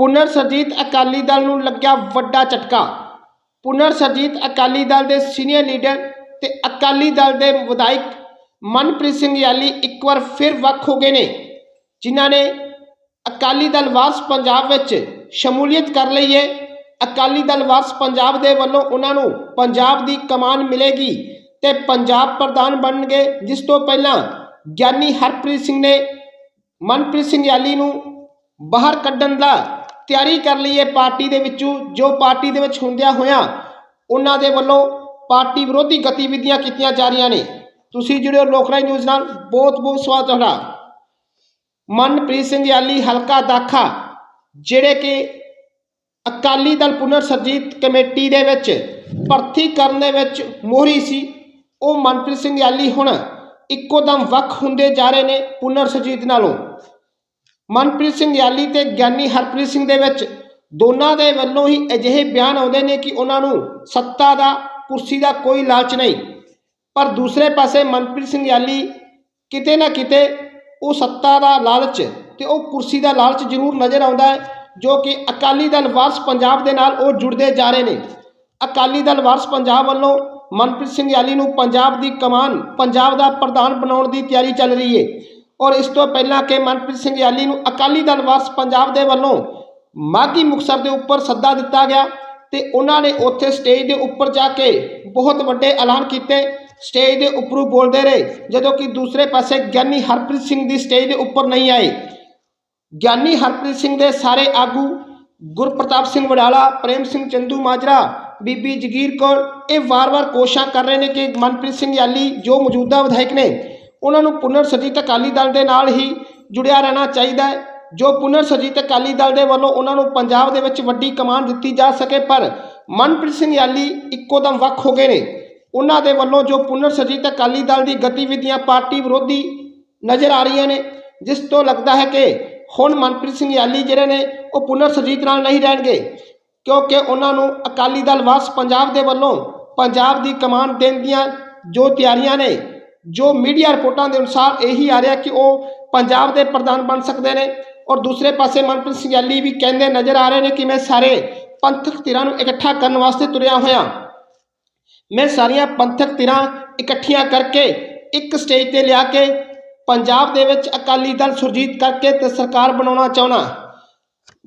ਪੁਨਰ ਸਰਜੀਤ ਅਕਾਲੀ ਦਲ ਨੂੰ ਲੱਗਿਆ ਵੱਡਾ ਝਟਕਾ। ਪੁਨਰ ਸਰਜੀਤ ਅਕਾਲੀ ਦਲ ਦੇ ਸੀਨੀਅਰ ਲੀਡਰ ਤੇ ਅਕਾਲੀ ਦਲ ਦੇ ਵਿਧਾਇਕ ਮਨਪ੍ਰੀਤ ਸਿੰਘ ਯਾਲੀ ਇੱਕ ਵਾਰ ਫਿਰ ਵੱਖ ਹੋ ਗਏ ਨੇ, ਜਿਨ੍ਹਾਂ ਨੇ ਅਕਾਲੀ ਦਲ ਵਾਰਸ ਪੰਜਾਬ ਵਿੱਚ ਸ਼ਮੂਲੀਅਤ ਕਰ ਲਈ ਹੈ ਅਕਾਲੀ ਦਲ ਵਾਰਸ ਪੰਜਾਬ ਦੇ ਵੱਲੋਂ ਉਹਨਾਂ ਨੂੰ ਪੰਜਾਬ ਦੀ ਕਮਾਨ ਮਿਲੇਗੀ ਤੇ ਪੰਜਾਬ ਪ੍ਰਧਾਨ ਬਣਨਗੇ, ਜਿਸ ਤੋਂ ਪਹਿਲਾਂ ਗਿਆਨੀ ਹਰਪ੍ਰੀਤ ਸਿੰਘ ਨੇ ਮਨਪ੍ਰੀਤ ਸਿੰਘ ਯਾਲੀ ਨੂੰ ਬਾਹਰ ਕੱਢਣ ਦਾ ਤਿਆਰੀ ਕਰ ਲਈ ਹੈ ਪਾਰਟੀ ਦੇ ਵਿੱਚੋਂ, ਜੋ ਪਾਰਟੀ ਦੇ ਵਿੱਚ ਹੁੰਦਿਆਂ ਹੋਇਆਂ ਉਹਨਾਂ ਦੇ ਵੱਲੋਂ ਪਾਰਟੀ ਵਿਰੋਧੀ ਗਤੀਵਿਧੀਆਂ ਕੀਤੀਆਂ ਜਾ ਰਹੀਆਂ ਨੇ। ਤੁਸੀਂ ਜੁੜਿਓ ਲੋਕਰਾਜ ਨਿਊਜ਼ ਨਾਲ। ਬਹੁਤ ਬਹੁਤ ਸਵਾਗਤ ਤੁਹਾਡਾ। ਮਨਪ੍ਰੀਤ ਸਿੰਘ ਯਾਲੀ, ਹਲਕਾ ਦਾਖਾ, ਜਿਹੜੇ ਕਿ ਅਕਾਲੀ ਦਲ ਪੁਨਰ ਸਰਜੀਤ ਕਮੇਟੀ ਦੇ ਵਿੱਚ ਭਰਤੀ ਕਰਨ ਦੇ ਵਿੱਚ ਮੋਹਰੀ ਸੀ, ਉਹ ਮਨਪ੍ਰੀਤ ਸਿੰਘ ਯਾਲੀ ਹੁਣ ਇੱਕੋ ਦਮ ਵੱਖ ਹੁੰਦੇ ਜਾ ਰਹੇ ਨੇ ਪੁਨਰ ਸਰਜੀਤ ਨਾਲੋਂ। ਮਨਪ੍ਰੀਤ ਸਿੰਘ ਯਾਲੀ ਤੇ ਗਿਆਨੀ ਹਰਪ੍ਰੀਤ ਸਿੰਘ ਦੇ ਵਿੱਚ ਦੋਨਾਂ ਦੇ ਵੱਲੋਂ ਹੀ ਅਜਿਹੇ ਬਿਆਨ ਆਉਂਦੇ ਨੇ ਕਿ ਉਹਨਾਂ ਨੂੰ ਸੱਤਾ ਦਾ, ਕੁਰਸੀ ਦਾ ਕੋਈ ਲਾਲਚ ਨਹੀਂ। ਪਰ ਦੂਸਰੇ ਪਾਸੇ ਮਨਪ੍ਰੀਤ ਸਿੰਘ ਯਾਲੀ ਕਿਤੇ ਨਾ ਕਿਤੇ ਉਹ ਸੱਤਾ ਦਾ ਲਾਲਚ ਤੇ ਉਹ ਕੁਰਸੀ ਦਾ ਲਾਲਚ ਜ਼ਰੂਰ ਨਜ਼ਰ ਆਉਂਦਾ ਹੈ, ਜੋ ਕਿ ਅਕਾਲੀ ਦਲ ਵਾਰਸ ਪੰਜਾਬ ਦੇ ਨਾਲ ਉਹ ਜੁੜਦੇ ਜਾ ਰਹੇ ਨੇ। ਅਕਾਲੀ ਦਲ ਵਾਰਸ ਪੰਜਾਬ ਵੱਲੋਂ ਮਨਪ੍ਰੀਤ ਸਿੰਘ ਯਾਲੀ ਨੂੰ ਪੰਜਾਬ ਦੀ ਕਮਾਨ, ਪੰਜਾਬ ਦਾ ਪ੍ਰਧਾਨ ਬਣਾਉਣ ਦੀ ਤਿਆਰੀ ਚੱਲ ਰਹੀ ਹੈ। ਔਰ ਇਸ ਤੋਂ ਪਹਿਲਾਂ ਕਿ ਮਨਪ੍ਰੀਤ ਸਿੰਘ ਯਾਲੀ ਨੂੰ ਅਕਾਲੀ ਦਲ ਵਾਸ ਪੰਜਾਬ ਦੇ ਵੱਲੋਂ ਮਾਗੀ ਮੁਕਤਸਰ ਦੇ ਉੱਪਰ ਸੱਦਾ ਦਿੱਤਾ ਗਿਆ ਤੇ ਉਹਨਾਂ ਨੇ ਉੱਥੇ ਸਟੇਜ ਦੇ ਉੱਪਰ ਜਾ ਕੇ ਬਹੁਤ ਵੱਡੇ ਐਲਾਨ ਕੀਤੇ। ਸਟੇਜ ਦੇ ਉੱਪਰੋਂ ਬੋਲਦੇ ਰਹੇ, ਜਦੋਂ ਕਿ ਦੂਸਰੇ ਪਾਸੇ ਗਿਆਨੀ ਹਰਪ੍ਰੀਤ ਸਿੰਘ ਦੀ ਸਟੇਜ ਦੇ ਉੱਪਰ ਨਹੀਂ ਆਏ। ਗਿਆਨੀ ਹਰਪ੍ਰੀਤ ਸਿੰਘ ਦੇ ਸਾਰੇ ਆਗੂ ਗੁਰਪ੍ਰਤਾਪ ਸਿੰਘ ਵਡਾਲਾ, ਪ੍ਰੇਮ ਸਿੰਘ ਚੰਦੂ ਮਾਜਰਾ, ਬੀਬੀ ਜਗੀਰ ਕੌਰ, ਇਹ ਵਾਰ-ਵਾਰ ਕੋਸ਼ਿਸ਼ਾਂ ਕਰ ਰਹੇ ਨੇ ਕਿ ਮਨਪ੍ਰੀਤ ਸਿੰਘ ਯਾਲੀ ਜੋ ਮੌਜੂਦਾ ਵਿਧਾਇਕ ਨੇ ਉਹਨਾਂ ਨੂੰ ਪੁਨਰ ਸਰਜੀਤ ਅਕਾਲੀ ਦਲ ਦੇ ਨਾਲ ਹੀ ਜੁੜਿਆ ਰਹਿਣਾ ਚਾਹੀਦਾ ਹੈ, ਜੋ ਪੁਨਰ ਸਰਜੀਤ ਅਕਾਲੀ ਦਲ ਦੇ ਵੱਲੋਂ ਉਹਨਾਂ ਨੂੰ ਪੰਜਾਬ ਦੇ ਵਿੱਚ ਵੱਡੀ ਕਮਾਨ ਦਿੱਤੀ ਜਾ ਸਕੇ, ਪਰ ਮਨਪ੍ਰੀਤ ਸਿੰਘ ਯਾਲੀ ਇੱਕੋ ਦਮ ਵੱਖ ਹੋ ਗਏ ਨੇ। ਉਹਨਾਂ ਦੇ ਵੱਲੋਂ ਜੋ ਪੁਨਰ ਸਰਜੀਤ ਅਕਾਲੀ ਦਲ ਦੀ ਗਤੀਵਿਧੀਆਂ ਪਾਰਟੀ ਵਿਰੋਧੀ ਨਜ਼ਰ ਆ ਰਹੀਆਂ ਨੇ, ਜਿਸ ਤੋਂ ਲੱਗਦਾ ਹੈ ਕਿ ਹੁਣ ਮਨਪ੍ਰੀਤ ਸਿੰਘ ਯਾਲੀ ਜਿਹੜੇ ਨੇ, ਉਹ ਪੁਨਰ ਸਰਜੀਤ ਨਾਲ ਨਹੀਂ ਰਹਿਣਗੇ, ਕਿਉਂਕਿ ਉਹਨਾਂ ਨੂੰ ਅਕਾਲੀ ਦਲ ਵਾਰਸ ਪੰਜਾਬ ਦੇ ਵੱਲੋਂ ਪੰਜਾਬ ਦੀ ਕਮਾਨ ਦੇਣ ਦੀਆਂ ਜੋ ਤਿਆਰੀਆਂ ਨੇ ਜੋ ਮੀਡੀਆ ਰਿਪੋਰਟਾਂ ਦੇ ਅਨੁਸਾਰ ਇਹੀ ਆ ਰਿਹਾ ਕਿ ਉਹ ਪੰਜਾਬ ਦੇ ਪ੍ਰਧਾਨ ਬਣ ਸਕਦੇ ਨੇ ਔਰ ਦੂਸਰੇ ਪਾਸੇ ਮਨਪ੍ਰੀਤ ਸਿੰਘ ਯਾਲੀ ਵੀ ਕਹਿੰਦੇ ਨਜ਼ਰ ਆ ਰਹੇ ਨੇ ਕਿ ਮੈਂ ਸਾਰੇ ਪੰਥਕ ਧਿਰਾਂ ਨੂੰ ਇਕੱਠਾ ਕਰਨ ਵਾਸਤੇ ਤੁਰਿਆ ਹੋਇਆ। ਮੈਂ ਸਾਰੀਆਂ ਪੰਥਕ ਧਿਰਾਂ ਇਕੱਠੀਆਂ ਕਰਕੇ ਇੱਕ ਸਟੇਜ ਤੇ ਲਿਆ ਕੇ ਪੰਜਾਬ ਦੇ ਵਿੱਚ ਅਕਾਲੀ ਦਲ ਸੁਰਜੀਤ ਕਰਕੇ ਤੇ ਸਰਕਾਰ ਬਣਾਉਣਾ ਚਾਹਣਾ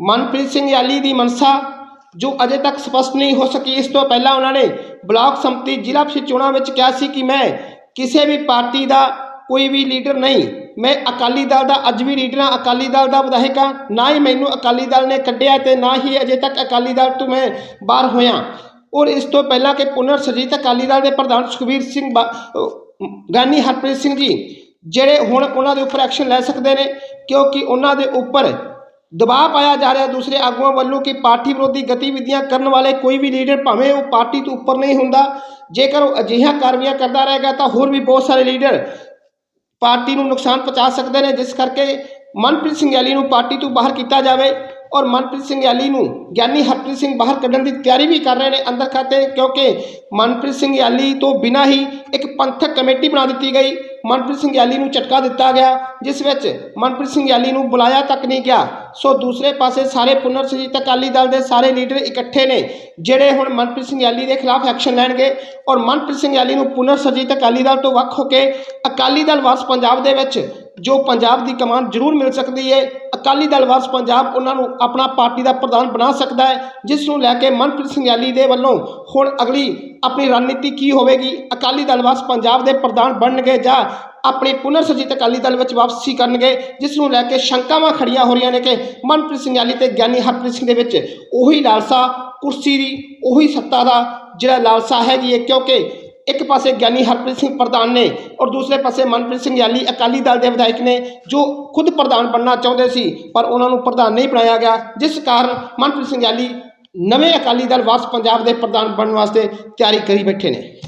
ਮਨਪ੍ਰੀਤ ਸਿੰਘ ਯਾਲੀ ਦੀ ਮਨਸਾ, ਜੋ ਅਜੇ ਤੱਕ ਸਪਸ਼ਟ ਨਹੀਂ ਹੋ ਸਕੀ, ਇਸ ਤੋਂ ਪਹਿਲਾਂ ਉਹਨਾਂ ਨੇ ਬਲਾਕ ਸੰਮਤੀ ਜ਼ਿਲ੍ਹਾ ਪ੍ਰੀਸ਼ਦ ਚੋਣਾਂ ਵਿੱਚ ਕਿਹਾ ਸੀ ਕਿ ਮੈਂ ਕਿਸੇ ਵੀ ਪਾਰਟੀ ਦਾ ਕੋਈ ਵੀ ਲੀਡਰ ਨਹੀਂ। ਮੈਂ ਅਕਾਲੀ ਦਲ ਦਾ, ਅੱਜ ਵੀ ਲੀਡਰ ਹਾਂ, ਅਕਾਲੀ ਦਲ ਦਾ ਵਿਧਾਇਕ ਹਾਂ। ਨਾ ਹੀ ਮੈਨੂੰ ਅਕਾਲੀ ਦਲ ਨੇ ਕੱਢਿਆ ਤੇ ਨਾ ਹੀ ਅਜੇ ਤੱਕ ਅਕਾਲੀ ਦਲ ਤੋਂ ਮੈਂ ਬਾਹਰ ਹੋਇਆ। ਔਰ ਇਸ ਤੋਂ ਪਹਿਲਾਂ ਕਿ ਪੁਨਰ ਸਰਜੀਤ ਅਕਾਲੀ ਦਲ ਦੇ ਪ੍ਰਧਾਨ ਸੁਖਬੀਰ ਸਿੰਘ ਬਾ- ਗਿਆਨੀ ਹਰਪ੍ਰੀਤ ਸਿੰਘ ਜੀ, ਜਿਹੜੇ ਹੁਣ ਉਹਨਾਂ ਦੇ ਉੱਪਰ ਐਕਸ਼ਨ ਲੈ ਸਕਦੇ ਨੇ, ਕਿਉਂਕਿ ਉਹਨਾਂ ਦੇ ਉੱਪਰ ਦਬਾਅ ਪਾਇਆ ਜਾ ਰਿਹਾ ਦੂਸਰੇ ਆਗੂਆਂ ਵੱਲੋਂ ਕਿ ਪਾਰਟੀ ਵਿਰੋਧੀ ਗਤੀਵਿਧੀਆਂ ਕਰਨ ਵਾਲੇ ਕੋਈ ਵੀ ਲੀਡਰ ਭਾਵੇਂ ਉਹ ਪਾਰਟੀ ਤੋਂ ਉੱਪਰ ਨਹੀਂ ਹੁੰਦਾ, ਜੇਕਰ ਉਹ ਅਜਿਹੀਆਂ ਕਾਰਵਾਈਆਂ ਕਰਦਾ ਰਹੇਗਾ ਤਾਂ ਹੋਰ ਵੀ ਬਹੁਤ ਸਾਰੇ ਲੀਡਰ ਪਾਰਟੀ ਨੂੰ ਨੁਕਸਾਨ ਪਹੁੰਚਾ ਸਕਦੇ ਨੇ, ਜਿਸ ਕਰਕੇ ਮਨਪ੍ਰੀਤ ਸਿੰਘ ਐਲੀ ਨੂੰ ਪਾਰਟੀ ਤੋਂ ਬਾਹਰ ਕੀਤਾ ਜਾਵੇ ਔਰ ਮਨਪ੍ਰੀਤ ਸਿੰਘ ਐਲੀ ਨੂੰ ਗਿਆਨੀ ਹਰਪ੍ਰੀਤ ਸਿੰਘ ਬਾਹਰ ਕੱਢਣ ਦੀ ਤਿਆਰੀ ਵੀ ਕਰ ਰਹੇ ਨੇ ਅੰਦਰ ਖਾਤੇ, ਕਿਉਂਕਿ ਮਨਪ੍ਰੀਤ ਸਿੰਘ ਐਲੀ ਤੋਂ ਬਿਨਾਂ ਹੀ ਇੱਕ ਪੰਥਕ ਕਮੇਟੀ ਬਣਾ ਦਿੱਤੀ ਗਈ। ਮਨਪ੍ਰੀਤ ਸਿੰਘ ਯਾਲੀ ਨੂੰ ਝਟਕਾ ਦਿੱਤਾ ਗਿਆ, ਜਿਸ ਵਿੱਚ ਮਨਪ੍ਰੀਤ ਸਿੰਘ ਯਾਲੀ ਨੂੰ ਬੁਲਾਇਆ ਤੱਕ ਨਹੀਂ ਗਿਆ। ਸੋ ਦੂਸਰੇ ਪਾਸੇ ਸਾਰੇ ਪੁਨਰ ਸਰਜੀਤ ਅਕਾਲੀ ਦਲ ਦੇ ਸਾਰੇ ਲੀਡਰ ਇਕੱਠੇ ਨੇ, ਜਿਹੜੇ ਹੁਣ ਮਨਪ੍ਰੀਤ ਸਿੰਘ ਯਾਲੀ ਦੇ ਖਿਲਾਫ ਐਕਸ਼ਨ ਲੈਣਗੇ ਔਰ ਮਨਪ੍ਰੀਤ ਸਿੰਘ ਯਾਲੀ ਨੂੰ ਪੁਨਰ ਸਰਜੀਤ ਅਕਾਲੀ ਦਲ ਤੋਂ ਵੱਖ ਹੋ ਕੇ ਅਕਾਲੀ ਦਲ ਵਾਸ ਪੰਜਾਬ ਦੇ ਵਿੱਚ ਜੋ ਪੰਜਾਬ ਦੀ ਕਮਾਨ ਜ਼ਰੂਰ ਮਿਲ ਸਕਦੀ ਹੈ ਅਕਾਲੀ ਦਲ ਵਾਰਸ ਪੰਜਾਬ ਉਹਨਾਂ ਨੂੰ ਆਪਣਾ ਪਾਰਟੀ ਦਾ ਪ੍ਰਧਾਨ ਬਣਾ ਸਕਦਾ ਹੈ, ਜਿਸ ਨੂੰ ਲੈ ਕੇ ਮਨਪ੍ਰੀਤ ਸਿੰਘ ਯਾਲੀ ਦੇ ਵੱਲੋਂ ਹੁਣ ਅਗਲੀ ਆਪਣੀ ਰਣਨੀਤੀ ਕੀ ਹੋਵੇਗੀ? ਅਕਾਲੀ ਦਲ ਵਾਰਸ ਪੰਜਾਬ ਦੇ ਪ੍ਰਧਾਨ ਬਣਨਗੇ ਜਾਂ ਆਪਣੀ ਪੁਨਰ ਸਰਜੀਤ ਅਕਾਲੀ ਦਲ ਵਿੱਚ ਵਾਪਸੀ ਕਰਨਗੇ? ਜਿਸ ਨੂੰ ਲੈ ਕੇ ਸ਼ੰਕਾਵਾਂ ਖੜੀਆਂ ਹੋ ਰਹੀਆਂ ਨੇ ਕਿ ਮਨਪ੍ਰੀਤ ਸਿੰਘ ਯਾਲੀ ਤੇ ਗਿਆਨੀ ਹਰਪ੍ਰੀਤ ਸਿੰਘ ਦੇ ਵਿੱਚ ਉਹੀ ਲਾਲਸਾ, ਕੁਰਸੀ ਦੀ ਉਹੀ ਸੱਤਾ ਦਾ ਜਿਹੜਾ ਲਾਲਸਾ ਹੈਗੀ ਹੈ, ਕਿਉਂਕਿ ਇੱਕ ਪਾਸੇ ਗਿਆਨੀ ਹਰਪ੍ਰੀਤ ਸਿੰਘ ਪ੍ਰਧਾਨ ਨੇ ਔਰ ਦੂਸਰੇ ਪਾਸੇ ਮਨਪ੍ਰੀਤ ਸਿੰਘ ਯਾਲੀ ਅਕਾਲੀ ਦਲ ਦੇ ਵਿਧਾਇਕ ਨੇ ਜੋ ਖੁਦ ਪ੍ਰਧਾਨ ਬਣਨਾ ਚਾਹੁੰਦੇ ਸੀ, ਪਰ ਉਹਨਾਂ ਨੂੰ ਪ੍ਰਧਾਨ ਨਹੀਂ ਬਣਾਇਆ ਗਿਆ, ਜਿਸ ਕਾਰਨ ਮਨਪ੍ਰੀਤ ਸਿੰਘ ਯਾਲੀ ਨਵੇਂ ਅਕਾਲੀ ਦਲ ਵਾਰਸ ਪੰਜਾਬ ਦੇ ਪ੍ਰਧਾਨ ਬਣਨ ਵਾਸਤੇ ਤਿਆਰੀ ਕਰੀ ਬੈਠੇ ਨੇ।